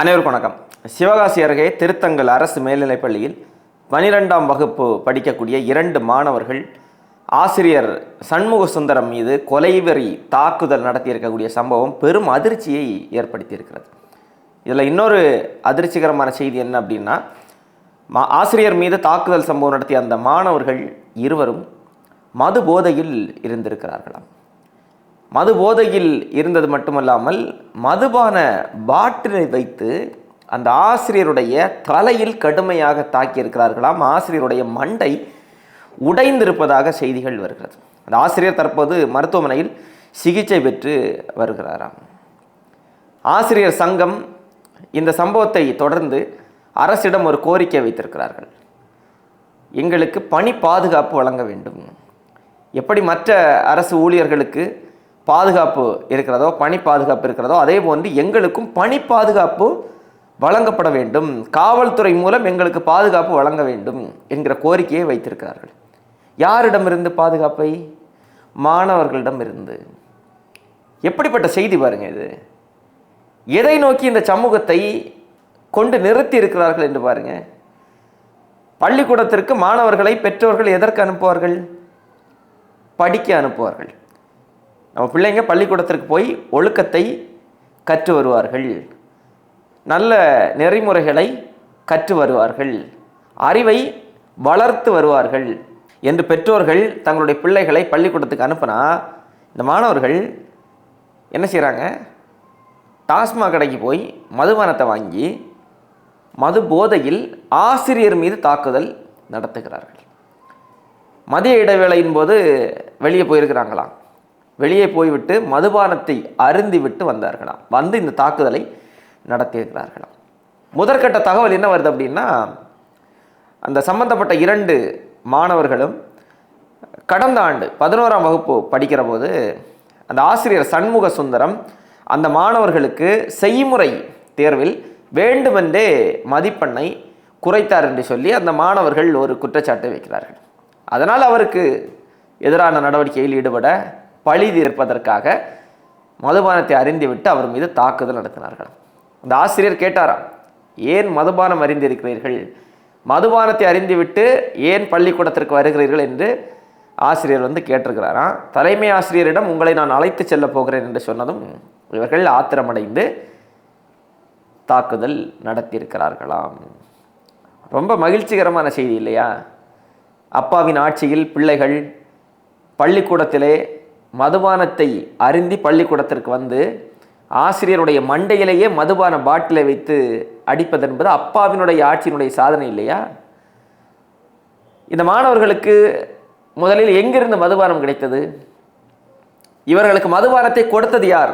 அனைவருக்கும் வணக்கம். சிவகாசி அருகே திருத்தங்கல் அரசு மேல்நிலைப்பள்ளியில் பனிரெண்டாம் வகுப்பு படிக்கக்கூடிய இரண்டு மாணவர்கள் ஆசிரியர் சண்முக சுந்தரம் மீது கொலைவெறி தாக்குதல் நடத்தியிருக்கக்கூடிய சம்பவம் பெரும் அதிர்ச்சியை ஏற்படுத்தியிருக்கிறது. இதில் இன்னொரு அதிர்ச்சிகரமான செய்தி என்ன அப்படின்னா மா ஆசிரியர் மீது தாக்குதல் சம்பவம் நடத்திய அந்த மாணவர்கள் இருவரும் மது போதையில் இருந்திருக்கிறார்களாம். மது போதையில் இருந்தது மட்டுமல்லாமல் மதுபான பாட்டிலை வைத்து அந்த ஆசிரியருடைய தலையில் கடுமையாக தாக்கியிருக்கிறார்களாம். ஆசிரியருடைய மண்டை உடைந்திருப்பதாக செய்திகள் வருகிறது. அந்த ஆசிரியர் தற்போது மருத்துவமனையில் சிகிச்சை பெற்று வருகிறாராம். ஆசிரியர் சங்கம் இந்த சம்பவத்தை தொடர்ந்து அரசிடம் ஒரு கோரிக்கை வைத்திருக்கிறார்கள். எங்களுக்கு பணி பாதுகாப்பு வழங்க வேண்டும். எப்படி மற்ற அரசு ஊழியர்களுக்கு பாதுகாப்பு இருக்கிறதோ பணி பாதுகாப்பு இருக்கிறதோ அதே போன்று எங்களுக்கும் பணி பாதுகாப்பு வழங்கப்பட வேண்டும். காவல்துறை மூலம் எங்களுக்கு பாதுகாப்பு வழங்க வேண்டும் என்கிற கோரிக்கையை வைத்திருக்கிறார்கள். யாரிடமிருந்து பாதுகாப்பை? மாணவர்களிடமிருந்து எப்படிப்பட்ட செய்தி பாருங்க இது. எதை நோக்கி இந்த சமூகத்தை கொண்டு நிறுத்தி இருக்கிறார்கள் என்று பாருங்க. பள்ளிக்கூடத்திற்கு மாணவர்களை பெற்றோர்கள் எதற்கு அனுப்புவார்கள்? படிக்க அனுப்புவார்கள். நம்ம பிள்ளைங்க பள்ளிக்கூடத்திற்கு போய் ஒழுக்கத்தை கற்று வருவார்கள். நல்ல நெறிமுறைகளை கற்று வருவார்கள். அறிவை வளர்த்து வருவார்கள் என்று பெற்றோர்கள் தங்களுடைய பிள்ளைகளை பள்ளிக்கூடத்துக்கு அனுப்புனா இந்த மாணவர்கள் என்ன செய்கிறாங்க டாஸ்மாக் கடைக்கு போய் மதுபானத்தை வாங்கி மது போதையில் ஆசிரியர் மீது தாக்குதல் நடத்துகிறார்கள். மதிய இடைவேளையின் போது வெளியே போயிருக்கிறாங்களாம். வெளியே போய்விட்டு மதுபானத்தை அருந்திவிட்டு வந்தார்களாம். வந்து இந்த தாக்குதலை நடத்தியிருக்கிறார்களாம். முதற்கட்ட தகவல் என்ன வருது அப்படின்னா அந்த சம்பந்தப்பட்ட இரண்டு மாணவர்களும் கடந்த ஆண்டு பதினோராம் வகுப்பு படிக்கிற போது அந்த ஆசிரியர் சண்முக சுந்தரம் அந்த மாணவர்களுக்கு செய்முறை தேர்வில் வேண்டுமென்றே மதிப்பெண்ணை குறைத்தார் என்று சொல்லி அந்த மாணவர்கள் ஒரு குற்றச்சாட்டை வைக்கிறார்கள். அதனால் அவருக்கு எதிரான நடவடிக்கையில் ஈடுபட பழி தீர்ப்பதற்காக மதுபானத்தை அறிந்துவிட்டு அவர் மீது தாக்குதல் நடத்தினார்கள். அந்த ஆசிரியர் கேட்டாராம் ஏன் மதுபானம் அறிந்திருக்கிறீர்கள்? மதுபானத்தை அறிந்துவிட்டு ஏன் பள்ளிக்கூடத்திற்கு வருகிறீர்கள்? என்று ஆசிரியர் வந்து கேட்டிருக்கிறாராம் தலைமை ஆசிரியரிடம் உங்களை நான் அழைத்து செல்ல போகிறேன் என்று சொன்னதும் இவர்கள் ஆத்திரமடைந்து தாக்குதல் நடத்தியிருக்கிறார்களாம். ரொம்ப மகிழ்ச்சிகரமான செய்தி இல்லையா? அப்பாவின் ஆட்சியில் பிள்ளைகள் பள்ளிக்கூடத்திலே மதுபானத்தை அருந்தி பள்ளிக்கூடத்திற்கு வந்து ஆசிரியருடைய மண்டையிலேயே மதுபான பாட்டிலை வைத்து அடிப்பது என்பது அப்பாவினுடைய ஆட்சியினுடைய சாதனை இல்லையா? இந்த மாணவர்களுக்கு முதலில் எங்கிருந்து மதுபானம் கிடைத்தது? இவர்களுக்கு மதுபானத்தை கொடுத்தது யார்?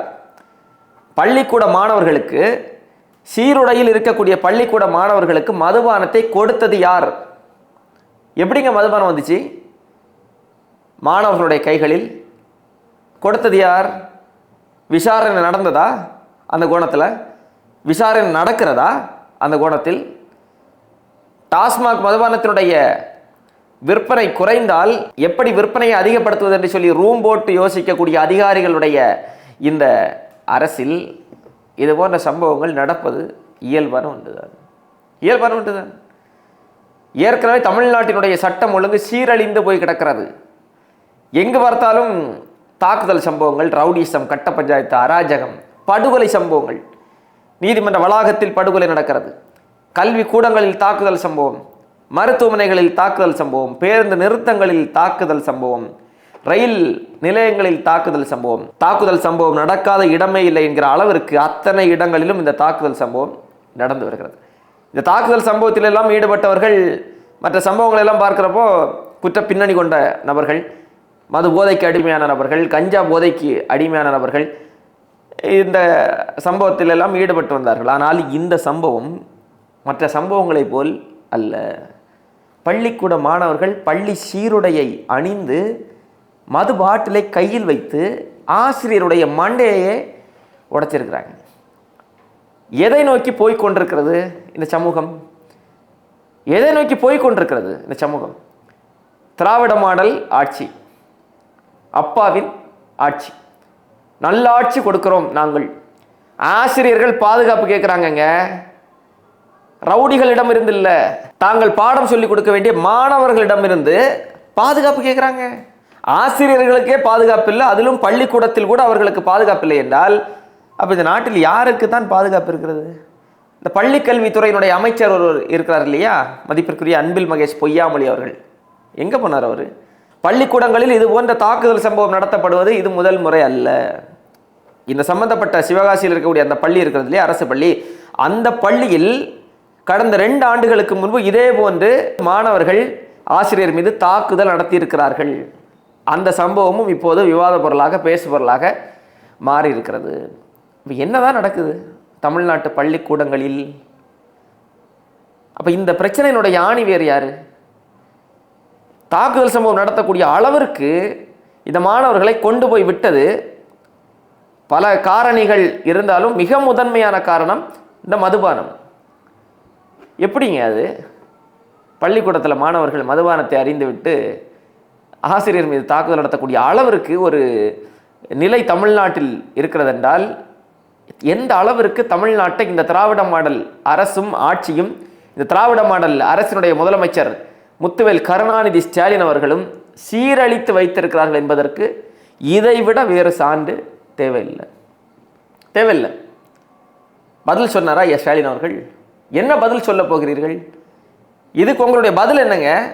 பள்ளிக்கூட மாணவர்களுக்கு. சீருடையில் இருக்கக்கூடிய பள்ளிக்கூட மாணவர்களுக்கு மதுபானத்தை கொடுத்தது யார்? எப்படிங்க மதுபானம் வந்துச்சு? மாணவர்களுடைய கைகளில் கொடுத்தது யார்? விசாரணை நடந்ததா? அந்த கோணத்தில்? விசாரணை நடக்கிறதா? அந்த கோணத்தில்? டாஸ்மாக் மதுபானத்தினுடைய விற்பனை குறைந்தால் எப்படி விற்பனையை அதிகப்படுத்துவது என்று சொல்லி ரூம் போட்டு யோசிக்கக்கூடிய அதிகாரிகளுடைய இந்த அரசில் இது போன்ற சம்பவங்கள் நடப்பது இயல்பான ஒன்றுதான். இயல்பான ஒன்றுதான். ஏற்கனவே தமிழ்நாட்டினுடைய சட்டம் ஒழுங்கு சீரழிந்து போய் கிடக்கிறது. எங்கு பார்த்தாலும் தாக்குதல் சம்பவங்கள் ரவுடிசம் கட்ட பஞ்சாயத்து அராஜகம் படுகொலை சம்பவங்கள். நீதிமன்ற வளாகத்தில் படுகொலை நடக்கிறது. கல்வி கூடங்களில் தாக்குதல் சம்பவம் மருத்துவமனைகளில் தாக்குதல் சம்பவம் பேருந்து நிறுத்தங்களில் தாக்குதல் சம்பவம் ரயில் நிலையங்களில் தாக்குதல் சம்பவம். தாக்குதல் சம்பவம் நடக்காத இடமே இல்லை என்கிற அளவிற்கு அத்தனை இடங்களிலும் இந்த தாக்குதல் சம்பவம் நடந்து வருகிறது. இந்த தாக்குதல் சம்பவத்திலெல்லாம் ஈடுபட்டவர்கள் மற்ற சம்பவங்களெல்லாம் எல்லாம் பார்க்கிறப்போ குற்ற பின்னணி கொண்ட நபர்கள் மது போதைக்கு அடிமையான நபர்கள் கஞ்சா போதைக்கு அடிமையான நபர்கள் இந்த சம்பவத்தில் எல்லாம் ஈடுபட்டு வந்தார்கள். ஆனால் இந்த சம்பவம் மற்ற சம்பவங்களைப் போல் அல்ல. பள்ளிக்கூட மாணவர்கள் பள்ளி சீருடையை அணிந்து மது பாட்டிலை கையில் வைத்து ஆசிரியருடைய மண்டையே உடைச்சிருக்கிறாங்க. எதை நோக்கி போய்கொண்டிருக்கிறது இந்த சமூகம்? எதை நோக்கி போய்கொண்டிருக்கிறது இந்த சமூகம்? திராவிட மாடல் ஆட்சி. அப்பாவின் ஆட்சி. நல்ல ஆட்சி கொடுக்கிறோம் நாங்கள். ஆசிரியர்கள் பாதுகாப்பு கேட்குறாங்கங்க ரவுடிகளிடம் இருந்து இல்லை. தாங்கள் பாடம் சொல்லி கொடுக்க வேண்டிய மாணவர்களிடம் இருந்து பாதுகாப்பு கேட்குறாங்க ஆசிரியர்களுக்கே பாதுகாப்பு இல்லை அதிலும் பள்ளிக்கூடத்தில் கூட அவர்களுக்கு பாதுகாப்பு இல்லை என்றால் அப்போ இந்த நாட்டில் யாருக்கு தான் பாதுகாப்பு இருக்கிறது? இந்த பள்ளி கல்வித்துறையினுடைய அமைச்சர் ஒருவர் இருக்கிறார் இல்லையா? மதிப்பிற்குரிய அன்பில் மகேஷ் பொய்யாமொழி அவர்கள். எங்கே போனார் அவர்? பள்ளிக்கூடங்களில் இது போன்ற தாக்குதல் சம்பவம் நடத்தப்படுவது இது முதல் முறை அல்ல. இந்த சம்பந்தப்பட்ட சிவகாசியில் இருக்கக்கூடிய அந்த பள்ளி இருக்கிறது இல்லையா? அரசு பள்ளி. அந்த பள்ளியில் கடந்த ரெண்டு ஆண்டுகளுக்கு முன்பு இதே போன்று மாணவர்கள் ஆசிரியர் மீது தாக்குதல் நடத்தியிருக்கிறார்கள். அந்த சம்பவமும் இப்போது விவாத பொருளாக பேசு பொருளாக மாறி இருக்கிறது இப்போ என்னதான் நடக்குது தமிழ்நாட்டு பள்ளிக்கூடங்களில்? அப்போ இந்த பிரச்சனையினுடைய ஆணி வேறு யாரு? தாக்குதல் சம்பவம் நடத்தக்கூடிய அளவிற்கு இந்த மாணவர்களை கொண்டு போய் விட்டது. பல காரணிகள் இருந்தாலும் மிக முதன்மையான காரணம் இந்த மதுபானம். எப்படிங்க அது? பள்ளிக்கூடத்தில் மாணவர்கள் மதுபானத்தை அறிந்துவிட்டு ஆசிரியர் மீது தாக்குதல் நடத்தக்கூடிய அளவிற்கு ஒரு நிலை தமிழ்நாட்டில் இருக்கிறதென்றால் எந்த அளவிற்கு தமிழ்நாட்டை இந்த திராவிட மாடல் அரசும் ஆட்சியும் இந்த திராவிட மாடல் அரசினுடைய முதலமைச்சர் முத்துவேல் கருணாநிதி ஸ்டாலின் அவர்களும் சீரழித்து வைத்திருக்கிறார்கள் என்பதற்கு இதைவிட வேறு சான்று தேவையில்லை. தேவையில்லை. பதில் சொன்னாரா ஐயா ஸ்டாலின் அவர்கள்? என்ன பதில் சொல்ல போகிறீர்கள்? இதுக்கு உங்களுடைய பதில் என்னங்க?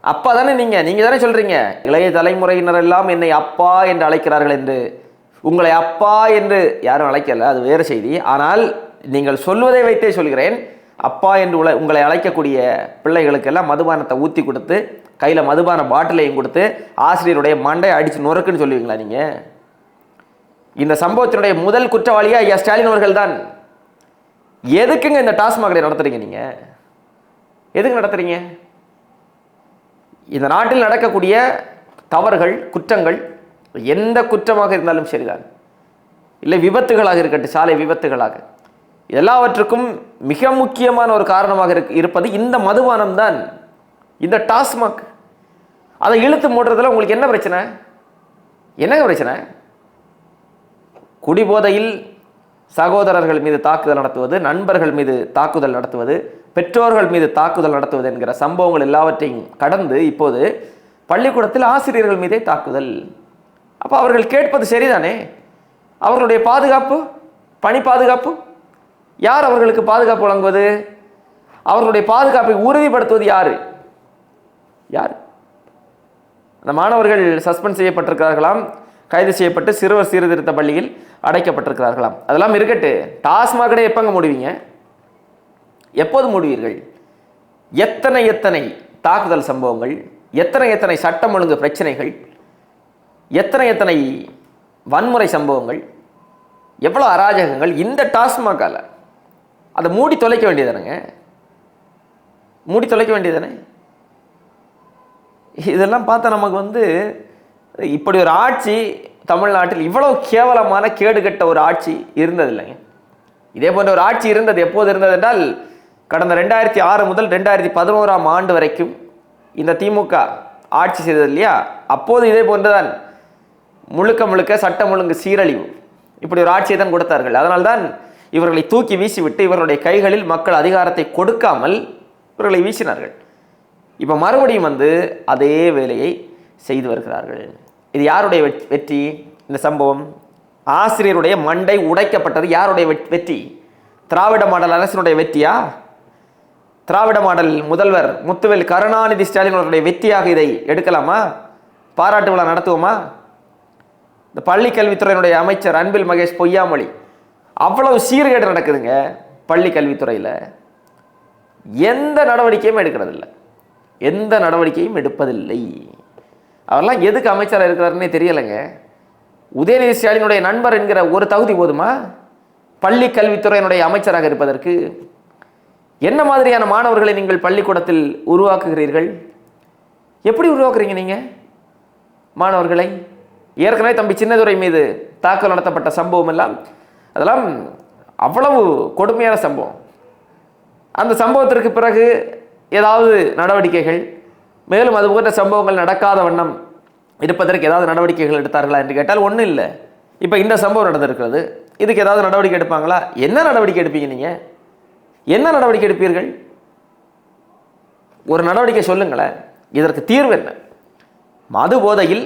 அப்பா தானே நீங்க நீங்க தானே சொல்றீங்க. இளைய தலைமுறையினர் எல்லாம் என்னை அப்பா என்று அழைக்கிறார்கள் என்று. உங்களை அப்பா என்று யாரும் அழைக்கல அது வேறு செய்தி. ஆனால் நீங்கள் சொல்வதை வைத்தே சொல்கிறேன். அப்பா என்று உல உங்களை அழைக்கக்கூடிய பிள்ளைகளுக்கெல்லாம் மதுபானத்தை ஊற்றி கொடுத்து கையில் மதுபான பாட்டிலையும் கொடுத்து ஆசிரியருடைய மண்டை அடித்து நொறுக்குன்னு சொல்லுவீங்களா நீங்கள் இந்த சம்பவத்தினுடைய முதல் குற்றவாளியாக ஐயா ஸ்டாலின் அவர்கள் தான். எதுக்குங்க இந்த டாஸ்மாக் நடத்துறீங்க நீங்கள் எதுக்கு நடத்துறீங்க? இந்த நாட்டில் நடக்கக்கூடிய தவறுகள் குற்றங்கள் எந்த குற்றமாக இருந்தாலும் சரிதான். இல்லை விபத்துகளாக இருக்கட்டும் சாலை விபத்துகளாக. எல்லாவற்றுக்கும் மிக முக்கியமான ஒரு காரணமாக இருக் இருப்பது இந்த மதுபானம் தான். இந்த டாஸ்மாக். அதை இழுத்து மூடுறதுல உங்களுக்கு என்ன பிரச்சனை? என்னங்க பிரச்சனை? குடிபோதையில் சகோதரர்கள் மீது தாக்குதல் நடத்துவது நண்பர்கள் மீது தாக்குதல் நடத்துவது பெற்றோர்கள் மீது தாக்குதல் நடத்துவது என்கிற சம்பவங்கள் எல்லாவற்றையும் கடந்து இப்போது பள்ளிக்கூடத்தில் ஆசிரியர்கள் மீதே தாக்குதல். அப்போ அவர்கள் கேட்பது சரிதானே? அவர்களுடைய பாதுகாப்பு? பணி பாதுகாப்பு? யார் அவர்களுக்கு பாதுகாப்பு வழங்குவது? அவர்களுடைய பாதுகாப்பை உறுதிப்படுத்துவது யார்? யார்? அந்த மாணவர்கள் சஸ்பெண்ட் செய்யப்பட்டிருக்கிறார்களாம் கைது செய்யப்பட்டு சிறுவர் சீர்திருத்த பள்ளியில் அடைக்கப்பட்டிருக்கிறார்களாம். அதெல்லாம் இருக்கட்டு. டாஸ்மாக் எப்போங்க எப்பங்க மூடுவீங்க? எப்போது மூடுவீர்கள்? எத்தனை எத்தனை தாக்குதல் சம்பவங்கள் எத்தனை எத்தனை சட்டம் ஒழுங்கு பிரச்சனைகள் எத்தனை எத்தனை வன்முறை சம்பவங்கள் எவ்வளோ அராஜகங்கள் இந்த டாஸ்மாகால அதை மூடி தொலைக்க வேண்டியதானங்க மூடி தொலைக்க வேண்டியதானே இதெல்லாம் பார்த்தா நமக்கு வந்து இப்படி ஒரு ஆட்சி தமிழ்நாட்டில் இவ்வளோ கேவலமான கேடுகட்ட ஒரு ஆட்சி இருந்ததில்லைங்க. இதே போன்ற ஒரு ஆட்சி இருந்தது எப்போது இருந்தது என்றால் கடந்த ரெண்டாயிரத்தி ஆறு முதல் ரெண்டாயிரத்தி பதினோராம் ஆண்டு வரைக்கும் இந்த திமுக ஆட்சி செய்தது இல்லையா? அப்போது இதே போன்றுதான் முழுக்க முழுக்க சட்டம் ஒழுங்கு சீரழிவு இப்படி ஒரு ஆட்சியை தான் கொடுத்தார்கள். அதனால்தான் இவர்களை தூக்கி வீசிவிட்டு இவர்களுடைய கைகளில் மக்கள் அதிகாரத்தை கொடுக்காமல் இவர்களை வீசினார்கள். இப்போ மறுபடியும் வந்து அதே வேலையை செய்து வருகிறார்கள். இது யாருடைய வெற்றி? இந்த சம்பவம் ஆசிரியருடைய மண்டை உடைக்கப்பட்டது யாருடைய வெட்- வெற்றி? திராவிட மாடல் அரசினுடைய வெற்றியா? திராவிட மாடல் முதல்வர் முத்துவேல் கருணாநிதி ஸ்டாலின் அவர்களுடைய வெற்றியாக இதை எடுக்கலாமா? பாராட்டு விழா நடத்துவோமா? இந்த பள்ளிக்கல்வித்துறையினுடைய அமைச்சர் அன்பில் மகேஷ் பொய்யாமொழி அவ்வளவு சீர்கேடு நடக்குதுங்க பள்ளி கல்வித்துறையில். எந்த நடவடிக்கையும் எடுக்கிறதில்ல. எந்த நடவடிக்கையும் எடுப்பதில்லை. அவரெல்லாம் எதுக்கு அமைச்சராக இருக்கிறாருன்னே தெரியலைங்க. உதயநிதி ஸ்டாலினுடைய நண்பர் என்கிற ஒரு தகுதி போதுமா? பள்ளி கல்வித்துறையினுடைய அமைச்சராக இருப்பதற்கு என்ன மாதிரியான மாணவர்களை நீங்கள் பள்ளிக்கூடத்தில் உருவாக்குகிறீர்கள்? எப்படி உருவாக்குறீங்க நீங்கள் மாணவர்களை? ஏற்கனவே தம்பி சின்னதுரை மீது தாக்கல் நடத்தப்பட்ட சம்பவம் எல்லாம் அதெல்லாம் அவ்வளவு கொடுமையான சம்பவம். அந்த சம்பவத்திற்கு பிறகு ஏதாவது நடவடிக்கைகள் மேலும் அது போன்ற சம்பவங்கள் நடக்காத வண்ணம் இருப்பதற்கு ஏதாவது நடவடிக்கைகள் எடுத்தார்களா என்று கேட்டால் ஒன்றும் இல்லை. இப்போ இந்த சம்பவம் நடந்திருக்கிறது. இதுக்கு ஏதாவது நடவடிக்கை எடுப்பாங்களா? என்ன நடவடிக்கை எடுப்பீங்க நீங்கள் என்ன நடவடிக்கை எடுப்பீர்கள்? ஒரு நடவடிக்கை சொல்லுங்களேன். இதற்கு தீர்வு என்ன? மது போதையில்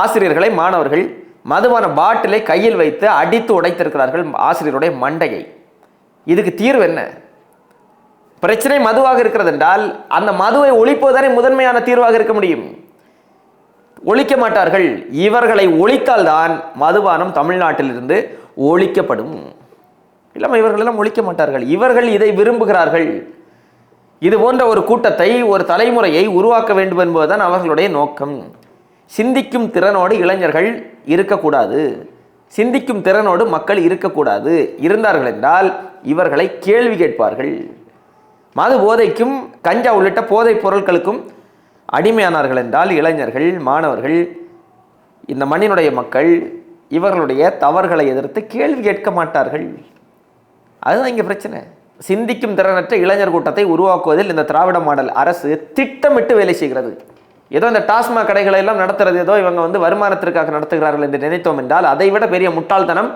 ஆசிரியர்களை மாணவர்கள் மதுபான பாட்டிலை கையில் வைத்து அடித்து உடைத்திருக்கிறார்கள் ஆசிரியருடைய மண்டையை. இதுக்கு தீர்வு என்ன? பிரச்சனை மதுவாக இருக்கிறது என்றால் அந்த மதுவை ஒழிப்பதுதானே முதன்மையான தீர்வாக இருக்க முடியும். ஒழிக்க மாட்டார்கள். இவர்களை ஒழித்தால்தான் மதுபானம் தமிழ்நாட்டிலிருந்து ஒழிக்கப்படும். இல்லாமல் இவர்களெல்லாம் ஒழிக்க மாட்டார்கள். இவர்கள் இதை விரும்புகிறார்கள். இது போன்ற ஒரு கூட்டத்தை ஒரு தலைமுறையை உருவாக்க வேண்டும் என்பதுதான் அவர்களுடைய நோக்கம். சிந்திக்கும் திறனோடு இளைஞர்கள் இருக்கக்கூடாது. சிந்திக்கும் திறனோடு மக்கள் இருக்கக்கூடாது. இருந்தார்கள் என்றால் இவர்களை கேள்வி கேட்பார்கள். மது போதைக்கும் கஞ்சா உள்ளிட்ட போதைப் பொருட்களுக்கும் அடிமையானார்கள் என்றால் இளைஞர்கள் மாணவர்கள் இந்த மண்ணினுடைய மக்கள் இவர்களுடைய தவறுகளை எதிர்த்து கேள்வி கேட்க மாட்டார்கள். அதுதான் இங்கே பிரச்சனை. சிந்திக்கும் திறனற்ற இளைஞர் கூட்டத்தை உருவாக்குவதில் இந்த திராவிட மாடல் அரசு திட்டமிட்டு வேலை செய்கிறது. ஏதோ இந்த டாஸ்மாக் கடைகளை எல்லாம் நடத்துறது ஏதோ இவங்க வந்து வருமானத்திற்காக நடத்துகிறார்கள் என்று நினைத்தோம் என்றால் அதை விட பெரிய முட்டாள்தனம்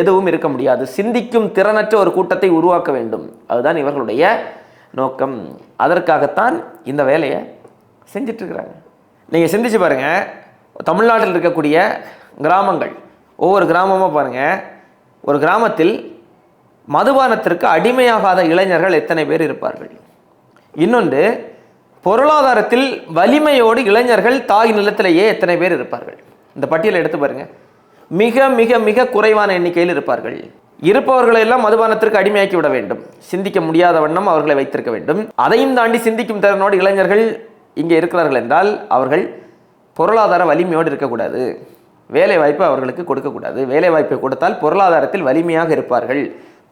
எதுவும் இருக்க முடியாது. சிந்திக்கும் திறனற்ற ஒரு கூட்டத்தை உருவாக்க வேண்டும். அதுதான் இவர்களுடைய நோக்கம். அதற்காகத்தான் இந்த வேலையை செஞ்சிட்ருக்கிறாங்க நீங்கள் சிந்திச்சு பாருங்கள் தமிழ்நாட்டில் இருக்கக்கூடிய கிராமங்கள் ஒவ்வொரு கிராமமாக பாருங்கள் ஒரு கிராமத்தில் மதுபானத்திற்கு அடிமையாகாத இளைஞர்கள் எத்தனை பேர் இருப்பார்கள்? இன்னொன்று பொருளாதாரத்தில் வலிமையோடு இளைஞர்கள் தாய் நிலத்திலேயே எத்தனை பேர் இருப்பார்கள்? இந்த பட்டியலை எடுத்து பாருங்க. மிக மிக மிக குறைவான எண்ணிக்கையில் இருப்பார்கள். இருப்பவர்களை எல்லாம் மதுபானத்திற்கு அடிமையாக்கி விட வேண்டும். சிந்திக்க முடியாத வண்ணம் அவர்களை வைத்திருக்க வேண்டும். அதையும் தாண்டி சிந்திக்கும் திறனோடு இளைஞர்கள் இங்கே இருக்கிறார்கள் என்றால் அவர்கள் பொருளாதார வலிமையோடு இருக்கக்கூடாது. வேலை வாய்ப்பு அவர்களுக்கு கொடுக்கக்கூடாது. வேலை வாய்ப்பை கொடுத்தால் பொருளாதாரத்தில் வலிமையாக இருப்பார்கள்.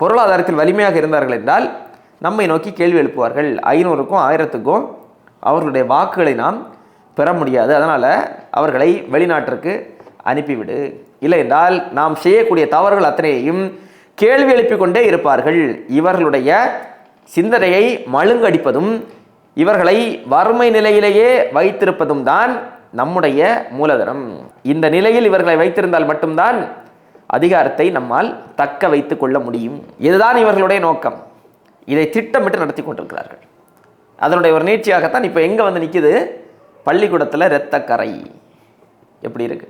பொருளாதாரத்தில் வலிமையாக இருந்தார்கள் என்றால் நம்மை நோக்கி கேள்வி எழுப்புவார்கள். ஐநூறுக்கும் ஆயிரத்துக்கும் அவர்களுடைய வாக்குகளை நாம் பெற முடியாது. அதனால் அவர்களை வெளிநாட்டிற்கு அனுப்பிவிடு. இல்லை என்றால் நாம் செய்யக்கூடிய தவறுகள் அத்தனையையும் கேள்வி எழுப்பி கொண்டே இருப்பார்கள். இவர்களுடைய சிந்தனையை மழுங்கடிப்பதும் இவர்களை வறுமை நிலையிலேயே வைத்திருப்பதும் தான் நம்முடைய மூலதனம். இந்த நிலையில் இவர்களை வைத்திருந்தால் மட்டும்தான் அதிகாரத்தை நம்மால் தக்க வைத்து கொள்ள முடியும். இதுதான் இவர்களுடைய நோக்கம். இதை திட்டமிட்டு நடத்தி கொண்டிருக்கிறார்கள். அதனுடைய ஒரு நீட்சியாகத்தான் இப்போ எங்கே வந்து நிற்கிது பள்ளிக்கூடத்தில் இரத்தக்கரை. எப்படி இருக்கு?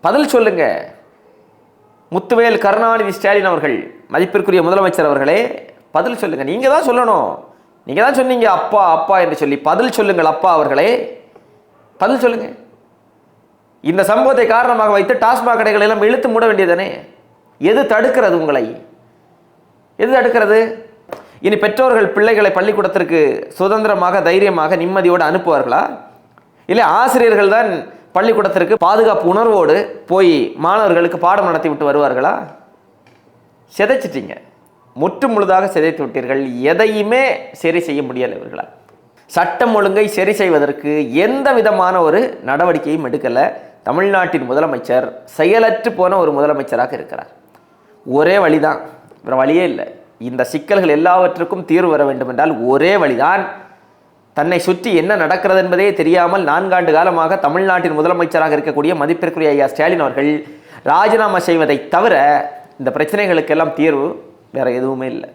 பதில் சொல்லுங்க. முத்துவேல் கருணாநிதி ஸ்டாலின் அவர்கள் மதிப்பிற்குரிய முதலமைச்சர் அவர்களே பதில் சொல்லுங்க. நீங்கள் தான் சொல்லணும். நீங்கள் தான் சொன்னீங்க அப்பா அப்பா என்று சொல்லி பதில் சொல்லுங்கள் அப்பா அவர்களே. பதில் சொல்லுங்க. இந்த சம்பவத்தை காரணமாக வைத்து டாஸ்மாக் கடைகளை எல்லாம் இழுத்து மூட வேண்டியதானே எது தடுக்கிறது உங்களை? எது தடுக்கிறது? இனி பெற்றோர்கள் பிள்ளைகளை பள்ளிக்கூடத்திற்கு சுதந்திரமாக தைரியமாக நிம்மதியோடு அனுப்புவார்களா? இல்லை ஆசிரியர்கள் தான் பள்ளிக்கூடத்திற்கு பாதுகாப்பு உணர்வோடு போய் மாணவர்களுக்கு பாடம் நடத்தி விட்டு வருவார்களா? சிதைச்சிட்டீங்க. முற்று முழுதாக சிதைத்து விட்டீர்கள். எதையுமே சரி செய்ய முடியலை இவர்களால். சட்டம் ஒழுங்கை சரி செய்வதற்கு எந்த விதமான ஒரு நடவடிக்கையும் எடுக்கலை. தமிழ்நாட்டின் முதலமைச்சர் செயலற்று போன ஒரு முதலமைச்சராக இருக்கிறார். ஒரே வழிதான். வேறு வழியே இல்லை. இந்த சிக்கல்கள் எல்லாவற்றுக்கும் தீர்வு வர வேண்டும் என்றால் ஒரே வழிதான் தன்னை சுற்றி என்ன நடக்கிறது என்பதே தெரியாமல் நான்காண்டு காலமாக தமிழ்நாட்டின் முதலமைச்சராக இருக்கக்கூடிய மதிப்பிற்குரிய ஐயா ஸ்டாலின் அவர்கள் ராஜினாமா செய்வதை தவிர இந்த பிரச்சனைகளுக்கெல்லாம் தீர்வு வேற எதுவுமே இல்லை.